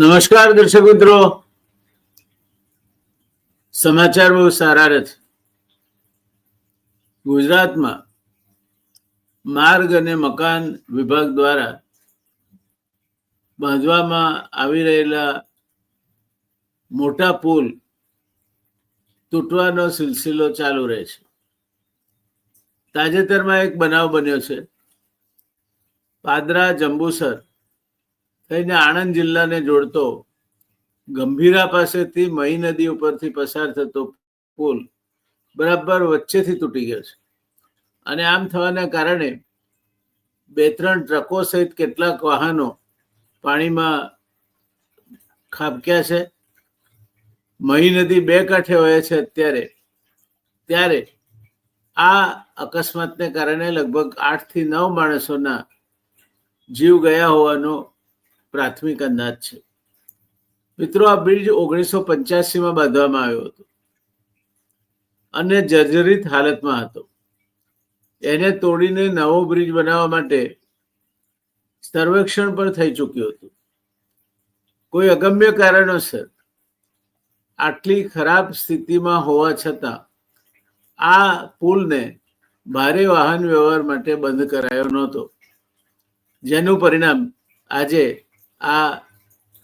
નમસ્કાર દર્શક મિત્રો. સમાચાર બહુ સારા નથી ગુજરાતમાં માર્ગ અને મકાન વિભાગ દ્વારા બાંધવામાં આવી રહેલા મોટા પુલ તૂટવાનો સિલસિલો ચાલુ રહે છે. તાજેતરમાં એક બનાવ બન્યો છે. પાદરા જંબુસર થઈને આણંદ જિલ્લાને જોડતો ગંભીરા પાસેથી મહી નદી ઉપરથી પસાર થતો પુલ બરાબર વચ્ચેથી તૂટી ગયો છે. અને આમ થવાના કારણે બે ત્રણ ટ્રકો સહિત કેટલાક વાહનો પાણીમાં ખાબક્યા છે. મહી નદી બે કાંઠે વહે છે અત્યારે. ત્યારે આ અકસ્માતને કારણે લગભગ આઠથી નવ માણસોના જીવ ગયા હોવાનો પ્રાથમિક અંદાજ છે. મિત્રો, આ બ્રિજ ઓગણીસો પંચ્યાસીમાં બાંધવામાં આવ્યો હતો. અને જર્જરિત હાલતમાં હતો. એને તોડીને નવો બ્રિજ બનાવવા માટે સર્વેક્ષણ પણ થઈ ચૂક્યું હતું. કોઈ અગમ્ય કારણોસર આટલી ખરાબ સ્થિતિમાં હોવા છતાં આ પુલને ભારે વાહન વ્યવહાર માટે બંધ કરાયો નહોતો. જેનું પરિણામ આજે આ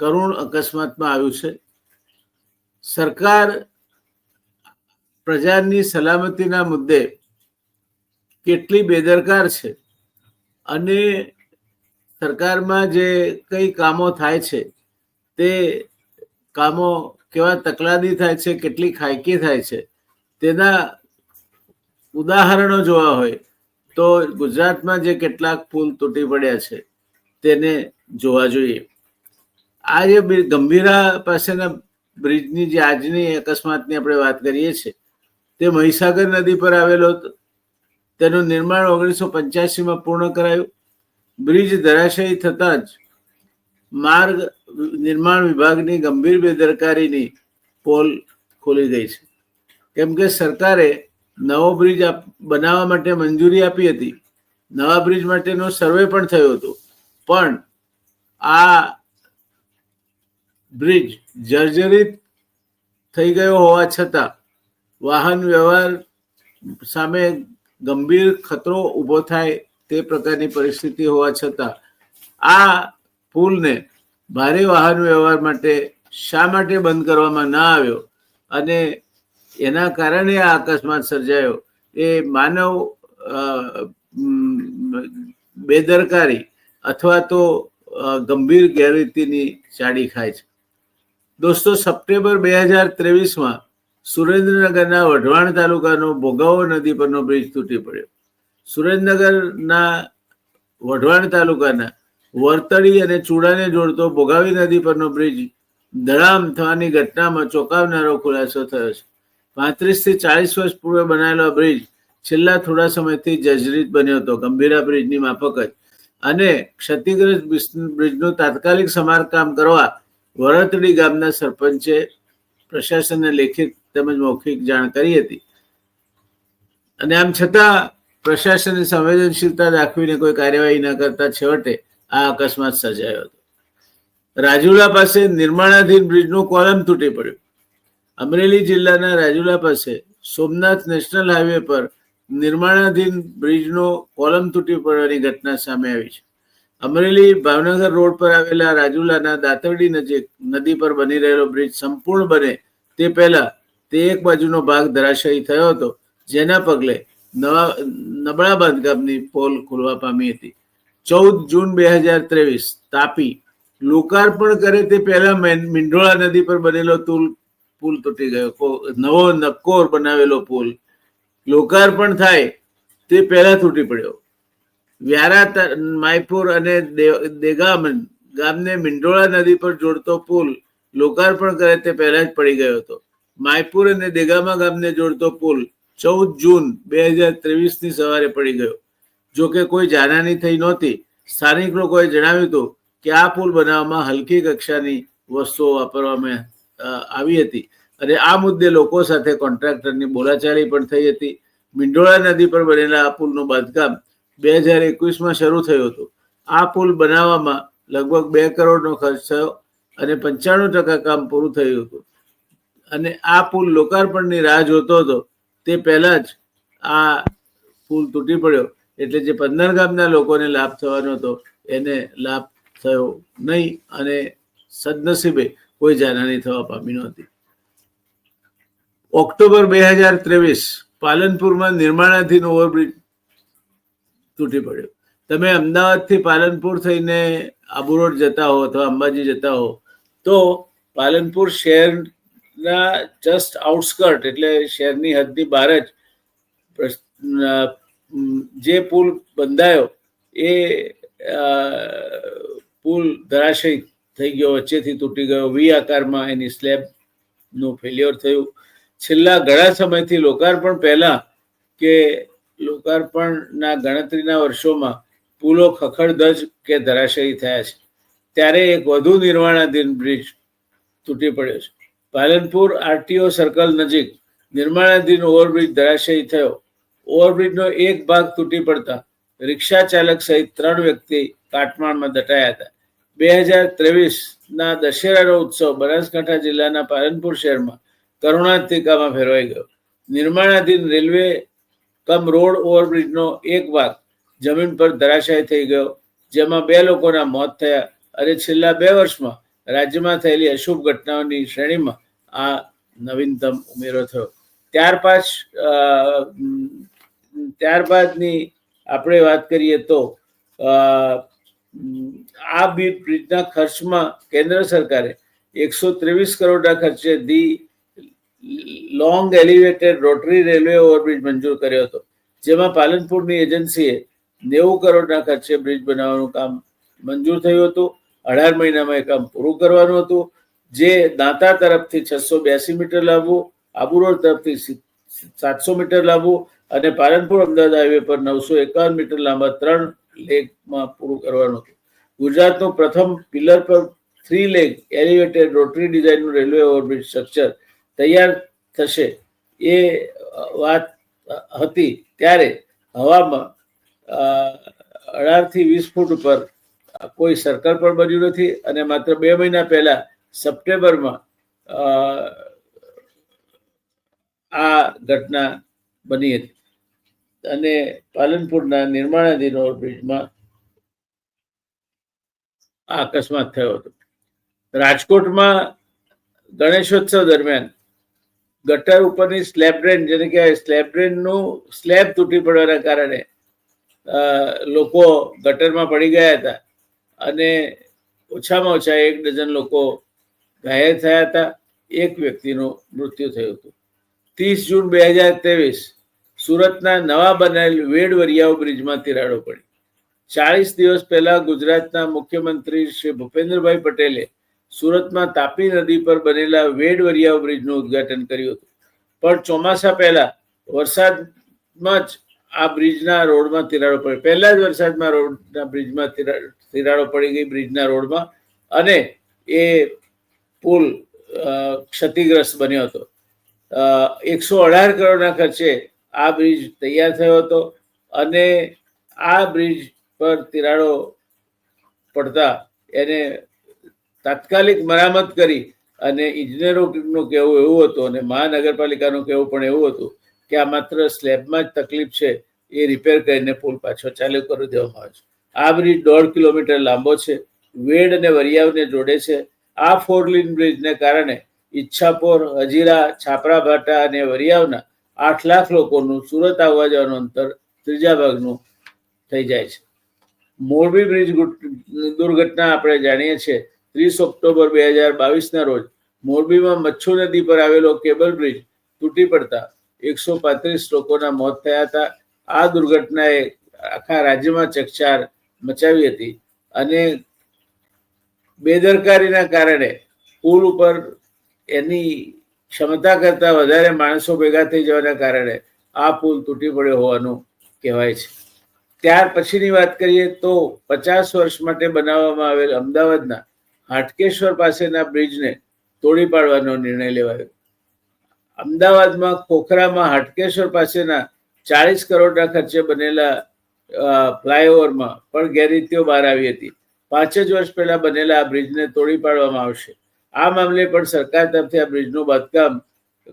કરુણ અકસ્માતમાં આવ્યું છે. સરકાર પ્રજાની સલામતીના મુદ્દે કેટલી બેદરકાર છે અને સરકારમાં જે કઈ કામો થાય છે તે કામો કેવા તકલાદી થાય છે, કેટલી ખાયકી થાય છે, તેના ઉદાહરણો જોવા હોય તો ગુજરાતમાં જે કેટલાક પુલ તૂટી પડ્યા છે તેને જોવા જોઈએ. આ જે ગંભીરા પાસેના બ્રિજની જે આજની અકસ્માતની આપણે વાત કરીએ છીએ, તે મહીસાગર નદી પર આવેલો હતો. તેનું નિર્માણ ઓગણીસો પંચ્યાસીમાં પૂર્ણ કરાયું. બ્રિજ ધરાશયી થતાં જ માર્ગ નિર્માણ વિભાગની ગંભીર બેદરકારીની પોલ ખોલી ગઈ છે. કેમ કે સરકારે નવો બ્રિજ બનાવવા માટે મંજૂરી આપી હતી. નવા બ્રિજ માટેનો સર્વે પણ થયો હતો. પણ આ બ્રિજ જર્જરિત થઈ ગયો હોવા છતાં વાહન વ્યવહાર સામે ગંભીર ખતરો ઊભો થાય તે પ્રકારની પરિસ્થિતિ હોવા છતાં આ પુલને ભારે વાહન વ્યવહાર માટે શા માટે બંધ કરવામાં ના આવ્યો અને એના કારણે આ અકસ્માત સર્જાયો એ માનવ બેદરકારી અથવા તો ગંભીર ગેરરીતિની ચાડી ખાય છે. દોસ્તો, સપ્ટેમ્બર બે હજાર ત્રેવીસમાં સુરેન્દ્રનગરના વઢવાણ તાલુકાનો ભોગાવો નદી પરનો બ્રિજ તૂટી પડ્યો. સુરેન્દ્રનગરના વઢવાણ તાલુકાના વર્તળી અને ચૂડાને જોડતો ભોગાવી નદી પરનો બ્રિજ ધડામ થવાની ઘટનામાં ચોંકાવનારો ખુલાસો થયો છે. પાંત્રીસથી ચાલીસ વર્ષ પૂર્વે બનાવેલો બ્રિજ છેલ્લા થોડા સમયથી જર્જરિત બન્યો હતો. ગંભીરા બ્રિજની માફક જ અને ક્ષતિગ્રસ્ત બ્રિજનું તાત્કાલિક સમારકામ કરવા વરતડી ગામના સરપંચે પ્રશાસનને લેખિત તેમજ મૌખિક જાણ કરી હતી. અને આમ છતાં પ્રશાસને સંવેદનશીલતા દાખવીને કોઈ કાર્યવાહી ન કરતા છેવટે આ અકસ્માત સર્જાયો હતો. રાજુલા પાસે નિર્માણાધીન બ્રિજનું કોલમ તૂટી પડ્યું. અમરેલી જિલ્લાના રાજુલા પાસે સોમનાથ નેશનલ હાઈવે પર નિર્માણાધીન બ્રિજનો કોલમ તૂટી પડવાની ઘટના સામે આવી છે. અમરેલી ભાવનગર રોડ પર આવેલા રાજુલાના દાતરડી નજીક નદી પર બની રહેલો બ્રિજ સંપૂર્ણ બને તે પહેલા તે એક બાજુનો ભાગ ધરાશયી થયો હતો, જેના પગલે નવા નબળા બાંધકામની પોલ ખોલવા પામી હતી. ચૌદ જૂન બે હજાર ત્રેવીસ તાપી લોકાર્પણ કરે તે પહેલા મિંઢોળા નદી પર બનેલો તુલ પુલ તૂટી ગયો. નવો નક્કોર બનાવેલો પુલ લોકાર્પણ થાય તે પહેલા તૂટી પડ્યો. વ્યારા માયપુર અને દેગામન ગામને મિંડોળા નદી પર જોડતો પુલ લોકાર્પણ કરે તે પહેલા જ પડી ગયો હતો. માયપુર અને દેગામા ગામને જોડતો પુલ ચૌદ જૂન બે હજાર ત્રેવીસની સવારે પડી ગયો. જો કે કોઈ જાનહાની થઈ નહોતી. સ્થાનિક લોકોએ જણાવ્યું હતું કે આ પુલ બનાવવામાં હલકી કક્ષાની વસ્તુઓ વાપરવામાં આવી હતી. અને આ મુદ્દે લોકો સાથે કોન્ટ્રાક્ટરની બોલાચાલી પણ થઈ હતી. મિંડોળા નદી પર બનેલા આ પુલનું બાંધકામ બે હજાર એકવીસમાં શરૂ થયું હતું. આ પુલ બનાવવામાં લગભગ બે કરોડનો ખર્ચ થયો અને પંચાણું ટકા કામ પૂરું થયું હતું. અને આ પુલ લોકાર્પણની રાહ જોતો હતો. તે પહેલાં જ આ પુલ તૂટી પડ્યો. એટલે જે પંદર ગામના લોકોને લાભ થવાનો હતો, એને લાભ થયો નહીં અને સદનસીબે કોઈ જાનહાની થવા પામી નહોતી. ઓક્ટોબર બે હજાર ત્રેવીસ પાલનપુરમાં નિર્માણાધીન ઓવરબ્રિજ તૂટી પડ્યો. તમે અમદાવાદથી પાલનપુર થઈને આબુ રોડ જતા હો અથવા અંબાજી જતા હો, તો પાલનપુર શહેરના જસ્ટ આઉટસ્કર્ટ એટલે શહેરની હદની બહાર જ જે પુલ બંધાયો એ પુલ ધરાશય થઈ ગયો, વચ્ચેથી તૂટી ગયો. વી આકારમાં એની સ્લેબનું ફેલ્યોર થયું. છેલ્લા ઘણા સમયથી લોકાર્પણ પહેલા કે લોકાર્પણના ગણતરીના વર્ષોમાં પુલો ખખડધજ કે ધરાશયી થયા છે. ત્યારે એક વધુ નિર્માણાધીન બ્રિજ તૂટી પડ્યો છે. પાલનપુર આરટીઓ સર્કલ નજીક નિર્માણાધીન ઓવરબ્રિજ ધરાશયી થયો. ઓવરબ્રિજનો એક ભાગ તૂટી પડતા રિક્ષા ચાલક સહિત ત્રણ વ્યક્તિ કાટમાળમાં દટાયા હતા. બે હજાર ત્રેવીસના દશેરાનો ઉત્સવ બનાસકાંઠા જિલ્લાના પાલનપુર શહેરમાં કરુણાંતિકામાં ફેરવાઈ ગયો. નિર્માણાધીન રેલવે કમ રોડ ઓવરબ્રિજનો એક ભાગ જમીન પર ધરાશાય થઈ ગયો, જેમાં બે લોકોના મોત થયા. અને છેલ્લા બે વર્ષમાં રાજ્યમાં થયેલી અશુભ ઘટનાઓની શ્રેણીમાં આ નવીનતમ ઉમેરો થયો. ત્યાર પાછ ત્યારબાદની આપણે વાત કરીએ તો આ બ્રિજના ખર્ચમાં કેન્દ્ર સરકારે એકસો ત્રેવીસ કરોડના ખર્ચે the long elevated rotary railway overbridge મંજૂર કર્યો હતો, જેમાં પાલનપુરની એજન્સીએ નેવું કરોડના ખર્ચે બ્રિજ બનાવવાનું કામ મંજૂર થયું હતું. અઢાર મહિનામાં એ કામ પૂરું કરવાનું હતું. જે દાંતા તરફથી છસો બ્યાસી મીટર લાવવું આબુ રોડ તરફથી સાતસો મીટર લાંબુ અને પાલનપુર અમદાવાદ હાઈવે પર નવસો એકાવન મીટર લાંબા ત્રણ લેગમાં પૂરું કરવાનું હતું. ગુજરાતનું પ્રથમ પિલર પર થ્રી લેગ એલિવેટેડ રોટરી ડિઝાઇનનું રેલવે ઓવરબ્રિજ સ્ટ્રક્ચર તૈયાર થશે. એ વાત હતી ત્યારે હવામાં અઢારથી વીસ ફૂટ ઉપર કોઈ સર્કલ પણ બન્યું નથી અને માત્ર બે મહિના પહેલા સપ્ટેમ્બરમાં આ ઘટના બની હતી. અને પાલનપુરના નિર્માણાધીન ઓવરબ્રિજમાં આ અકસ્માત થયો હતો. રાજકોટમાં ગણેશોત્સવ દરમિયાન ગટર ઉપરની સ્લેબ ડ્રેન, જેને કહેવાય સ્લેબ ડ્રેનનું સ્લેબ તૂટી પડવાના કારણે લોકો ગટરમાં પડી ગયા હતા. અને ઓછામાં ઓછા એક ડઝન લોકો ઘાયલ થયા હતા. એક વ્યક્તિનું મૃત્યુ થયું હતું. ત્રીસ જૂન બે હજાર ત્રેવીસ, સુરતના નવા બનેલ વેડ વરિયાઓ બ્રિજમાં તિરાડો પડી. ચાળીસ દિવસ પહેલા ગુજરાતના મુખ્યમંત્રી શ્રી ભૂપેન્દ્રભાઈ પટેલે સુરતમાં તાપી નદી પર બનેલા વેડ વરિયાવ બ્રિજનું ઉદ્ઘાટન કર્યું હતું. પણ ચોમાસા પહેલા વરસાદમાં જ આ બ્રિજના રોડમાં તિરાડો પડી. પહેલા જ વરસાદમાં રોડના બ્રિજમાં તિરાડો પડી ગઈ બ્રિજના રોડમાં અને એ પુલ ક્ષતિગ્રસ્ત બન્યો હતો. એકસો અઢાર કરોડના ખર્ચે આ બ્રિજ તૈયાર થયો હતો અને આ બ્રિજ પર તિરાડો પડતા એને તાત્કાલિક મરામત કરી અને ઇજનેરોનું કહેવું એવું હતું અને મહાનગરપાલિકાનું કહેવું પણ એવું હતું કે આ માત્ર સ્લેબમાં જ તકલીફ છે, એ રિપેર કરીને પુલ પાછો ચાલુ કરી દેવામાં આવે છે. આ બ્રિજ દોઢ કિલોમીટર લાંબો છે, વેડ અને વરિયાવને જોડે છે. આ ફોર લીન બ્રિજને કારણે ઈચ્છાપોર, હજીરા, છાપરા ભાટા અને વરિયાવના આઠ લાખ લોકોનું સુરત આવવા જવાનું અંતર ત્રીજા ભાગનું થઈ જાય છે. મોરબી બ્રિજ દુર્ઘટના આપણે જાણીએ છીએ ત્રીસ ઓક્ટોબર બે હજાર બાવીસના રોજ મોરબીમાં મચ્છુ નદી પર આવેલો કેબલ બ્રિજ તૂટી પડતા એકસો પાંત્રીસ લોકોના મોત થયા હતા. આ દુર્ઘટનાએ આખા રાજ્યમાં ચકચાર મચાવી હતી અને બેદરકારીના કારણે પુલ ઉપર એની ક્ષમતા કરતા વધારે માણસો ભેગા થઈ જવાના કારણે આ પુલ તૂટી પડ્યો હોવાનું કહેવાય છે. ત્યાર પછીની વાત કરીએ તો પચાસ વર્ષ માટે બનાવવામાં આવેલ અમદાવાદના હાટકેશ્વર પાસેના બ્રિજને તોડી પાડવાનો નિર્ણય લેવાયો. અમદાવાદમાં ખોખરામાં હાટકેશ્વર પાસેના ચાળીસ કરોડના ખર્ચે બનેલા ફ્લાયઓવરમાં પણ ગેરરીતિઓ બહાર આવી હતી. પાંચ જ વર્ષ પહેલા બનેલા આ બ્રિજને તોડી પાડવામાં આવશે. આ મામલે પણ સરકાર તરફથી આ બ્રિજનું બાંધકામ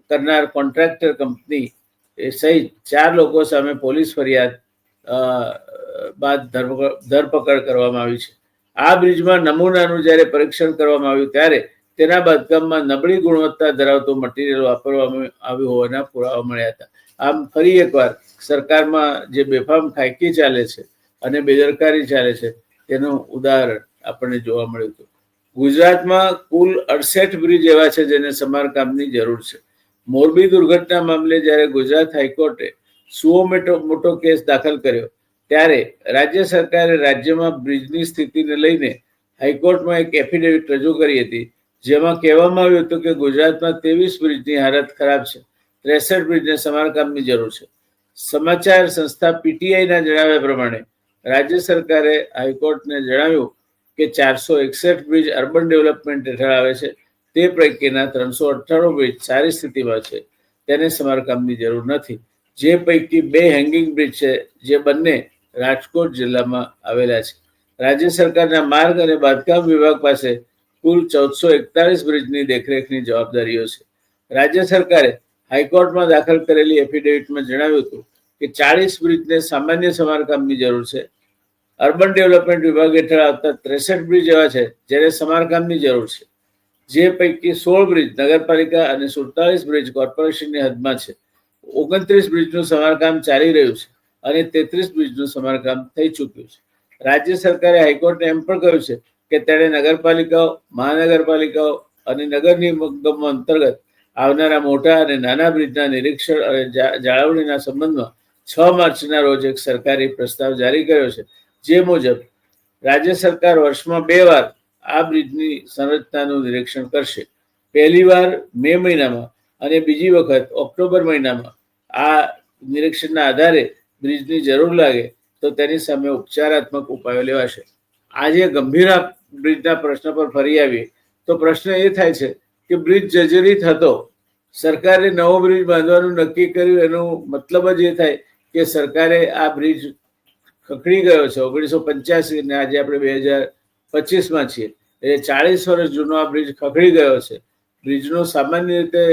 કરનાર કોન્ટ્રાક્ટર કંપની સહિત ચાર લોકો સામે પોલીસ ફરિયાદ બાદ ધરપકડ ધરપકડ કરવામાં આવી છે. આ બ્રિજમાં નમૂનાનું જ્યારે પરીક્ષણ કરવામાં આવ્યું ત્યારે તેના બાંધકામમાં નબળી ગુણવત્તા ધરાવતું મટીરિયલ વાપરવામાં આવ્યું હોવાના પુરાવા મળ્યા હતા. આમ ફરી એકવાર સરકારમાં જે બેફામ ખાયકી ચાલે છે અને બેદરકારી ચાલે છે, તેનું ઉદાહરણ આપણને જોવા મળ્યું હતું. ગુજરાતમાં કુલ અડસઠ બ્રિજ એવા છે જેને સમારકામની જરૂર છે. મોરબી દુર્ઘટના મામલે જ્યારે ગુજરાત હાઈકોર્ટે સુઓ મોટો કેસ દાખલ કર્યો ત્યારે રાજ્ય સરકારે રાજ્યમાં બ્રિજની સ્થિતિને લઈને હાઈકોર્ટમાં એક એફિડેવિટ રજૂ કરી હતી, જેમાં કહેવામાં આવ્યું હતું કે ગુજરાતમાં ત્રેવીસ બ્રિજની હાલત ખરાબ છે. ત્રેસઠ બ્રિજને સમારકામની જરૂર છે. સમાચાર સંસ્થા પીટીઆઈના જણાવ્યા પ્રમાણે રાજ્ય સરકારે હાઈકોર્ટને જણાવ્યું કે ચારસો એકસઠ બ્રિજ અર્બન ડેવલપમેન્ટ હેઠળ આવે છે. તે પૈકીના ત્રણસો અઠ્ઠાણું બ્રિજ સારી સ્થિતિમાં છે. તેને સમારકામની જરૂર નથી. જે પૈકી બે હેંગિંગ બ્રિજ છે, જે બંને રાજકોટ જિલ્લામાં આવેલા છે. રાજ્ય સરકારના માર્ગ અને બાંધકામ વિભાગ પાસે કુલ ચૌદસો એકતાલીસ બ્રિજની દેખરેખની જવાબદારીઓ છે. રાજ્ય સરકારે હાઈકોર્ટમાં દાખલ કરેલી એફિડેવિટમાં જણાવ્યું હતું કે ચાળીસ બ્રિજને સામાન્ય સમારકામની જરૂર છે. અર્બન ડેવલપમેન્ટ વિભાગ હેઠળ આવતા ત્રેસઠ બ્રિજ એવા છે જેને સમારકામની જરૂર છે. જે પૈકી સોળ બ્રિજ નગરપાલિકા અને સુડતાલીસ બ્રિજ કોર્પોરેશનની હદમાં છે. ઓગણત્રીસ બ્રિજનું સમારકામ ચાલી રહ્યું છે. અને તેત્રીસ બ્રિજનું સમારકામ થઈ ચૂક્યું છે. રાજ્ય સરકારે હાઈકોર્ટને એમ પણ કહ્યું છે કે તેણે નગરપાલિકાઓ, મહાનગરપાલિકાઓ અને નગર નિગમો અંતર્ગત આવનારા મોટા અને નાના બ્રિજના નિરીક્ષણ અને જાળવણીના સંબંધમાં છ માર્ચના રોજ એક સરકારી પ્રસ્તાવ જારી કર્યો છે. જે મુજબ રાજ્ય સરકાર વર્ષમાં બે વાર આ બ્રિજની સંરચનાનું નિરીક્ષણ કરશે. પહેલી વાર મે મહિનામાં અને બીજી વખત ઓક્ટોબર મહિનામાં આ નિરીક્ષણના આધારે બ્રિજની જરૂર લાગે તો તેની સામે ઉપચારાત્મક ઉપાયો લેવાશે. આજે ગંભીર બ્રિજના પ્રશ્ન પર ફરી આવીએ તો પ્રશ્ન એ થાય છે કે બ્રિજ જર્જરિત હતો. સરકારે નવો બ્રિજ બાંધવાનું નક્કી કર્યું એનો મતલબ જ એ થાય કે સરકારે આ બ્રિજ ખખડી ગયો છે ઓગણીસો પંચ્યાસી ને આજે આપણે બે હજાર પચીસમાં છીએ. એટલે ચાળીસ વર્ષ જૂનો આ બ્રિજ ખખડી ગયો છે. બ્રિજનો સામાન્ય રીતે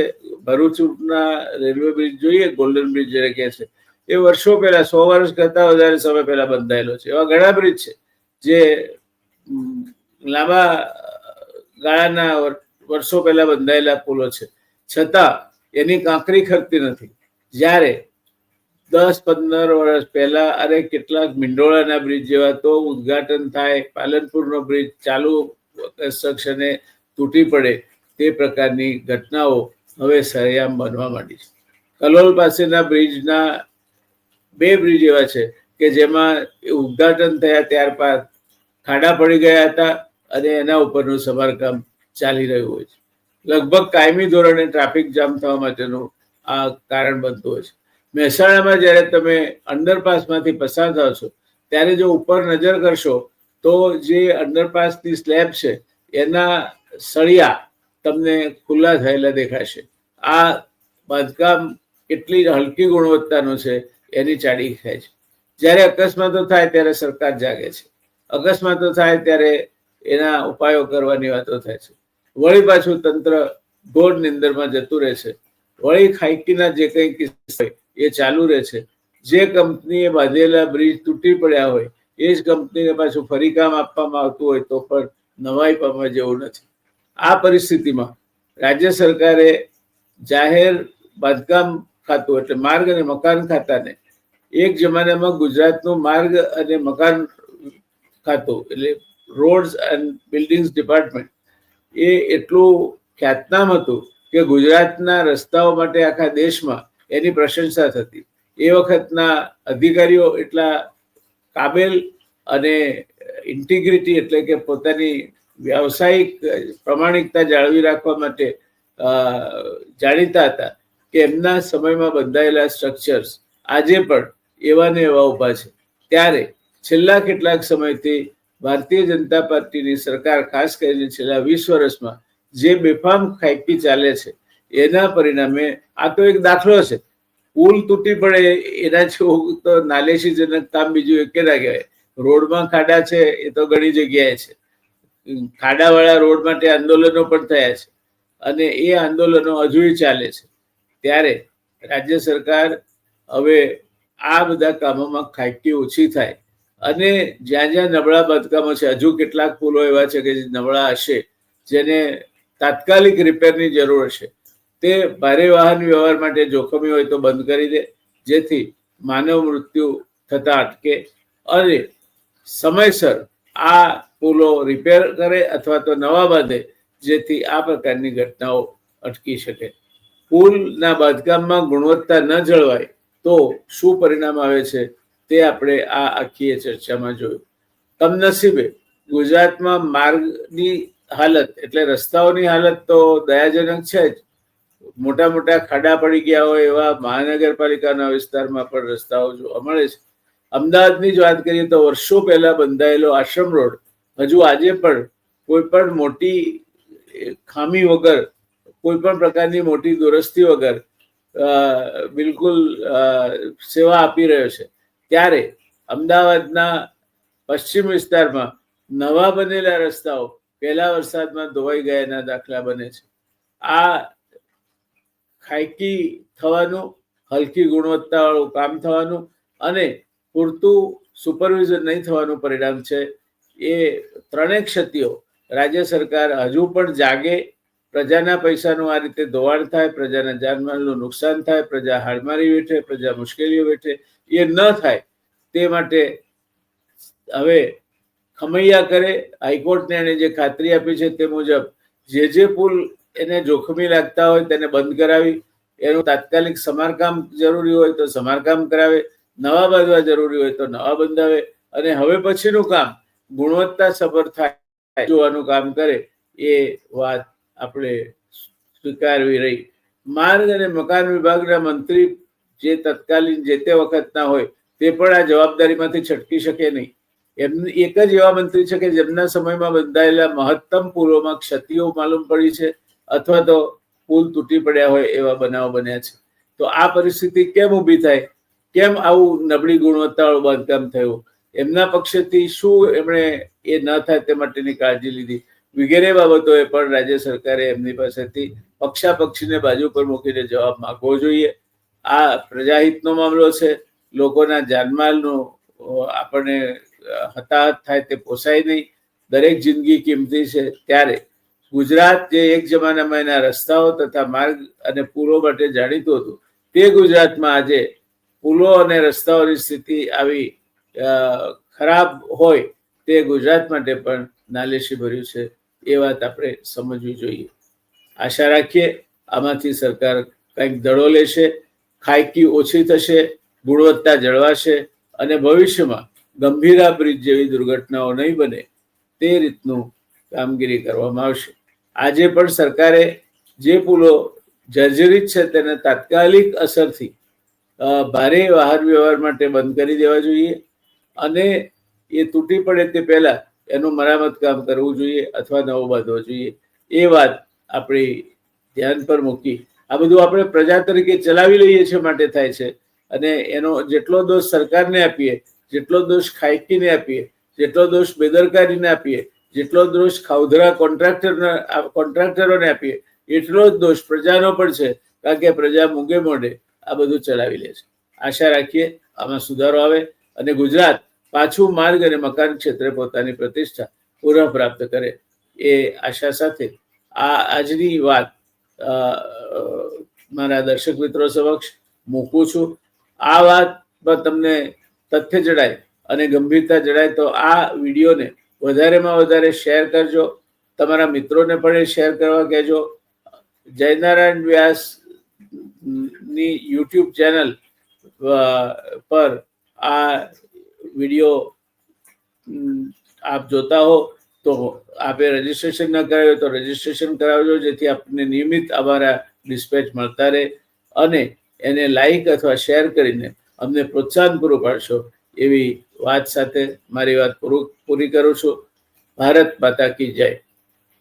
ભરૂચના રેલવે બ્રિજ જોઈએ, ગોલ્ડન બ્રિજ જેને કહે છે. એ વર્ષો પહેલા, સો વર્ષ કરતા વધારે સમય પહેલા બંધાયેલો છે. એવા ઘણા બ્રિજ છે જે લાંબા ગાળાના વર- વર્ષો પહેલા બંધાયેલા પુલો છે. છતાં એની કાંકરી ખરતી નથી. જ્યારે દસ, પંદર વર્ષ પહેલા અરે કેટલાક મિંડોળાના બ્રિજ જેવા તો ઉદ્ઘાટન થાય, પાલનપુરનો બ્રિજ ચાલુ કન્સ્ટ્રક્શને તૂટી પડે તે પ્રકારની ઘટનાઓ હવે સરયામ બનવા માંડી છે. કલોલ પાસેના બ્રિજના બે બ્રિજ એવા છે કે જેમાં ઉદ્ઘાટન થયા ત્યારબાદ ખાડા પડી ગયા હતા અને એના ઉપરનું સમારકામ ચાલી રહ્યું હોય છે. લગભગ કાયમી ધોરણે ટ્રાફિક જામ થવા માટેનું આ કારણ બનતું હોય છે. મહેસાણામાં જ્યારે તમે અંડરપાસમાંથી પસાર થાવ છો, ત્યારે જો ઉપર નજર કરશો, તો જે અંડરપાસની સ્લેબ છે, એના સળિયા તમને ખુલ્લા થયેલા દેખાશે. આ બાંધકામ કેટલી હલકી ગુણવત્તાનું છે એની ચાડી ખાય છે. જ્યારે અકસ્માતો થાય ત્યારે સરકાર જાગે છે. અકસ્માતો થાય ત્યારે એના ઉપાયો કરવાની વાતો થાય છે. વળી પાછું તંત્ર ઘોર નિંદરમાં જતું રહે છે. વળી ખાઈકીના જે કંઈ કિસ્સા એ ચાલુ રહે છે. જે કંપનીએ બાંધેલા બ્રિજ તૂટી પડ્યા હોય, એ જ કંપનીને પાછું ફરી કામ આપવામાં આવતું હોય તો પણ નવાઈ પામવા જેવું નથી. આ પરિસ્થિતિમાં રાજ્ય સરકારે જાહેર બાંધકામ ખાતું એટલે માર્ગ અને મકાન ખાતાને એક જમાનામાં ગુજરાતનું માર્ગ અને મકાન ખાતું એટલે રોડ્સ એન્ડ બિલ્ડિંગ્સ ડિપાર્ટમેન્ટ, એ એટલું ખ્યાતનામ હતું કે ગુજરાતના રસ્તાઓ માટે આખા દેશમાં એની પ્રશંસા થતી. એ વખતના અધિકારીઓ એટલા કાબેલ અને ઇન્ટિગ્રિટી એટલે કે પોતાની વ્યાવસાયિક પ્રમાણિકતા જાળવી રાખવા માટે જાણીતા હતા કે એમના સમયમાં બંધાયેલા સ્ટ્રક્ચર્સ આજે પણ એવા ને એવા ઊભા છે. ત્યારે છેલ્લા કેટલાક સમયથી ભારતીય જનતા પાર્ટીની સરકાર, ખાસ કરીને છેલ્લા વીસ વર્ષમાં જે બેફામ ખાઈકી ચાલે છે, એના પરિણામે આ તો એક દાખલો છે. પુલ તૂટી પડે, એના જેવું તો નાલેશીજનક કામ બીજું એકે ના કહેવાય. રોડમાં ખાડા છે, એ તો ઘણી જગ્યાએ છે. ખાડાવાળા રોડ માટે આંદોલનો પણ થયા છે. અને એ આંદોલનો હજુય ચાલે છે. ત્યારે રાજ્ય સરકાર હવે આ બધા કામોમાં ખાકી ઓછી થાય. અને જ્યાં જ્યાં નબળા બાંધકામો છે, હજુ કેટલાક પુલો એવા છે કે જે નબળા હશે, જેને તાત્કાલિક રિપેરની જરૂર હશે. તે ભારે વાહન વ્યવહાર માટે જોખમી હોય તો બંધ કરી દે, જેથી માનવ મૃત્યુ થતા અટકે. અને સમયસર આ પુલો રિપેર કરે અથવા તો નવા બાંધે, જેથી આ પ્રકારની ઘટનાઓ અટકી શકે. પુલના બાંધકામમાં ગુણવત્તા ન જળવાય તો શું પરિણામ આવે છે તે આપણે આ આખી ચર્ચામાં જોયું. કમનસીબે ગુજરાતમાં માર્ગની હાલત એટલે રસ્તાઓની હાલત તો દયાજનક છે જ. મોટા મોટા ખાડા પડી ગયા હોય એવા મહાનગરપાલિકાના વિસ્તારમાં પણ રસ્તાઓ જોવા મળે છે. અમદાવાદની જ વાત કરીએ તો વર્ષો પહેલા બંધાયેલો આશ્રમ રોડ હજુ આજે પણ કોઈ પણ મોટી ખામી વગર કોઈ પણ પ્રકારની મોટી દુરસ્તી વગર બિલકુલ સેવા આપી રહ્યો છે. ત્યારે અમદાવાદના પશ્ચિમ વિસ્તારમાં નવા બનેલા રસ્તાઓ પહેલા વરસાદમાં ધોવાઈ ગયાના દાખલા બને છે. આ ખાયકી થવાનું, હલકી ગુણવત્તાવાળું કામ થવાનું અને પૂરતું સુપરવિઝન નહીં થવાનું પરિણામ છે. એ ત્રણેય ક્ષતિઓ રાજ્ય સરકાર હજુ પણ જાગે પ્રજાના પૈસાનું આ રીતે દોવાણ થાય, પ્રજાના જાનમાલનું નુકસાન થાય, પ્રજા હાડમારી વેઠે, પ્રજા મુશ્કેલીઓ વેઠે, એ ન થાય તે માટે હવે ખમૈયા કરે. હાઈકોર્ટને એને જે ખાતરી આપી છે તે મુજબ જે જે પુલ એને જોખમી લાગતા હોય તેને બંધ કરાવી. એનું તાત્કાલિક સમારકામ જરૂરી હોય તો સમારકામ કરાવે. નવા બાંધવા જરૂરી હોય તો નવા બંધાવે. અને હવે પછીનું કામ ગુણવત્તા સભર થાય, જોવાનું કામ કરે એ વાત આપણે સ્વીકારવી રહી. માર્ગ અને મકાન વિભાગના મંત્રી જે તત્કાલીન જે તે વખતના હોય, તે પણ આ જવાબદારીમાંથી છટકી શકે નહીં. એમ એક જ એવા મંત્રી છે કે જેમના સમયમાં બંધાયેલા મહત્તમ પુલોમાં ક્ષતિઓ માલુમ પડી છે અથવા તો પુલ તૂટી પડ્યા હોય એવા બનાવો બન્યા છે. તો આ પરિસ્થિતિ કેમ ઊભી થાય? કેમ આવું નબળી ગુણવત્તાવાળું બાંધકામ થયું? એમના પક્ષેથી શું એમણે એ ન થાય તે માટેની કાળજી લીધી? વગેરે બાબતોએ પણ રાજ્ય સરકારે એમની પાસેથી પક્ષાપક્ષીને બાજુ પર મૂકીને જવાબ માંગવો જોઈએ. આ પ્રજાહિતનો મામલો છે. લોકોના જાનમાલનું આપણને હતાહત થાય તે પોસાય નહીં. દરેક જિંદગી કિંમતી છે. ત્યારે ગુજરાત જે એક જમાનામાં એના રસ્તાઓ તથા માર્ગ અને પુલો માટે જાણીતું હતું, તે ગુજરાતમાં આજે પુલો અને રસ્તાઓની સ્થિતિ આવી ખરાબ હોય તે ગુજરાત માટે પણ નાલેશી ભર્યું છે. એ વાત આપણે સમજવી જોઈએ. આશા રાખીએ આમાંથી સરકાર કંઈક દડો લેશે ખાયકી ઓછી થશે, ગુણવત્તા જળવાશે અને ભવિષ્યમાં ગંભીરા બ્રિજ જેવી દુર્ઘટનાઓ નહીં બને તે રીતનું કામગીરી કરવામાં આવશે. આજે પણ સરકારે જે પુલો જર્જરિત છે તેને તાત્કાલિક અસરથી ભારે વાહન વ્યવહાર માટે બંધ કરી દેવા જોઈએ અને એ તૂટી પડે તે પહેલા એનું મરામત કામ કરવું જોઈએ અથવા નવો બાંધવો જોઈએ. એ વાત આપણી ધ્યાન પર મૂકી. આ બધું આપણે પ્રજા તરીકે ચલાવી લઈએ છીએ માટે થાય છે. અને એનો જેટલો દોષ સરકારને આપીએ, જેટલો દોષ ખાયકીને આપીએ, જેટલો દોષ બેદરકારીને આપીએ, જેટલો દોષ ખાઉધરા કોન્ટ્રાક્ટર કોન્ટ્રાક્ટરોને આપીએ, એટલો જ દોષ પ્રજાનો પણ છે. કારણ કે પ્રજા મૂંગે મોઢે આ બધું ચલાવી લે છે. આશા રાખીએ આમાં સુધારો આવે. અને ગુજરાત પાછું માર્ગ અને મકાન ક્ષેત્રે પોતાની પ્રતિષ્ઠા પુનઃ પ્રાપ્ત કરે એ આશા સાથે આ આજની વાત મારા દર્શક મિત્રો સમક્ષ મૂકું છું. આ વાતમાં તમને તથ્ય જણાય અને ગંભીરતા જણાય તો આ વિડીયોને વધારેમાં વધારે શેર કરજો. તમારા મિત્રોને પણ એ શેર કરવા કહેજો. જયનારાયણ વ્યાસની યુટ્યુબ ચેનલ પર આ વીડિયો આપ જોતા હો, તો આપે રજીસ્ટ્રેશન ન કરાવ્યું તો રજીસ્ટ્રેશન કરાવજો, જેથી આપને નિયમિત અમારા ડિસ્પેચ મળતા રહે અને એને લાઈક અથવા શેર કરીને અમને પ્રોત્સાહન પૂરું પાડશો એવી વાત સાથે મારી વાત પૂરી કરું છું. ભારત માતા કી જય.